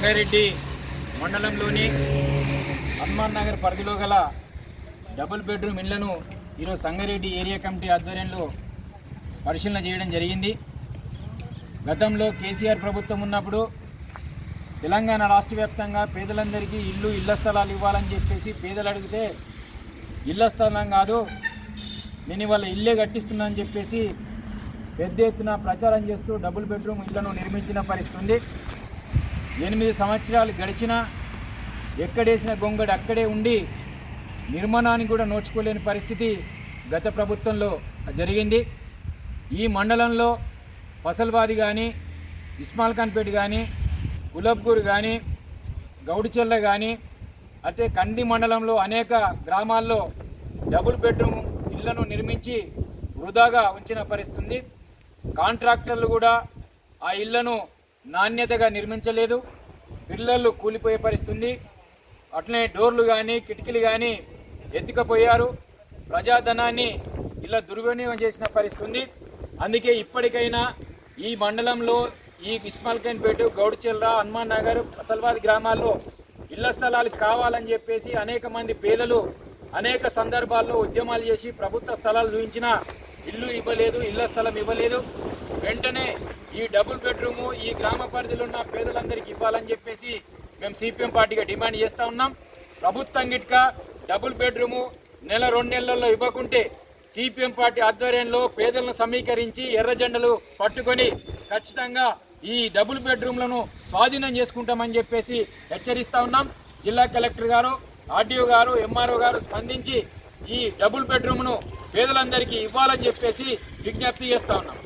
సంగారెడ్డి మండలంలోని హనుమాన్ నగర్ పరిధిలో గల డబుల్ బెడ్రూమ్ ఇళ్ళను ఈరోజు సంగారెడ్డి ఏరియా కమిటీ ఆధ్వర్యంలో పరిశీలన చేయడం జరిగింది. గతంలో కేసీఆర్ ప్రభుత్వం ఉన్నప్పుడు తెలంగాణ రాష్ట్ర వ్యాప్తంగా పేదలందరికీ ఇల్లు ఇళ్ళ స్థలాలు ఇవ్వాలని చెప్పేసి పేదలు అడిగితే ఇళ్ళ స్థలం కాదు నేను ఇవాళ ఇల్లే కట్టిస్తున్నా అని చెప్పేసి పెద్ద ఎత్తున ప్రచారం చేస్తూ డబుల్ బెడ్రూమ్ ఇళ్ళను నిర్మించిన పరిస్థితి ఎనిమిది సంవత్సరాలు గడిచినా ఎక్కడేసిన గొంగడు అక్కడే ఉండి నిర్మాణానికి కూడా నోచుకోలేని పరిస్థితి గత ప్రభుత్వంలో జరిగింది. ఈ మండలంలో ఫసల్వాది కానీ ఇస్మాల్ ఖాన్పేట్ కానీ గులబ్గూర్ కానీ గౌడిచెల్ల కానీ అంటే కంది మండలంలో అనేక గ్రామాల్లో డబుల్ బెడ్రూమ్ ఇళ్ళను నిర్మించి వృధాగా ఉంచిన పరిస్థితి కాంట్రాక్టర్లు కూడా ఆ ఇళ్ళను నాణ్యతగా నిర్మించలేదు. పిల్లలు కూలిపోయే పరిస్థితుంది. అట్లనే డోర్లు కానీ కిటికీలు కానీ ఎత్తుకపోయారు. ప్రజాధనాన్ని ఇలా దుర్వినియోగం చేసిన పరిస్థితుంది. అందుకే ఇప్పటికైనా ఈ మండలంలో ఈ ఇస్మాల్ఖాన్పేట గౌడ్చెల్ల హనుమాన్ నగర్ అసల్వాద్ గ్రామాల్లో ఇళ్ళ స్థలాలు కావాలని చెప్పేసి అనేక మంది పేదలు అనేక సందర్భాల్లో ఉద్యమాలు చేసి ప్రభుత్వ స్థలాలు చూపించినా ఇల్లు ఇవ్వలేదు ఇళ్ళ స్థలం ఇవ్వలేదు. వెంటనే ఈ డబుల్ బెడ్రూము ఈ గ్రామ పరిధిలో ఉన్న పేదలందరికీ ఇవ్వాలని చెప్పేసి మేము సిపిఎం పార్టీగా డిమాండ్ చేస్తూ ఉన్నాం. ప్రభుత్వం గిట్క డబుల్ బెడ్రూము నెల రెండు నెలల్లో ఇవ్వకుంటే సిపిఎం పార్టీ ఆధ్వర్యంలో పేదలను సమీకరించి ఎర్ర జెండలు పట్టుకొని ఖచ్చితంగా ఈ డబుల్ బెడ్రూమ్లను స్వాధీనం చేసుకుంటామని చెప్పేసి హెచ్చరిస్తూ ఉన్నాం. జిల్లా కలెక్టర్ గారు ఆర్డీఓ గారు ఎంఆర్ఓ గారు స్పందించి ఈ డబుల్ బెడ్రూమ్ను పేదలందరికీ ఇవ్వాలని చెప్పేసి విజ్ఞప్తి చేస్తూ ఉన్నాం.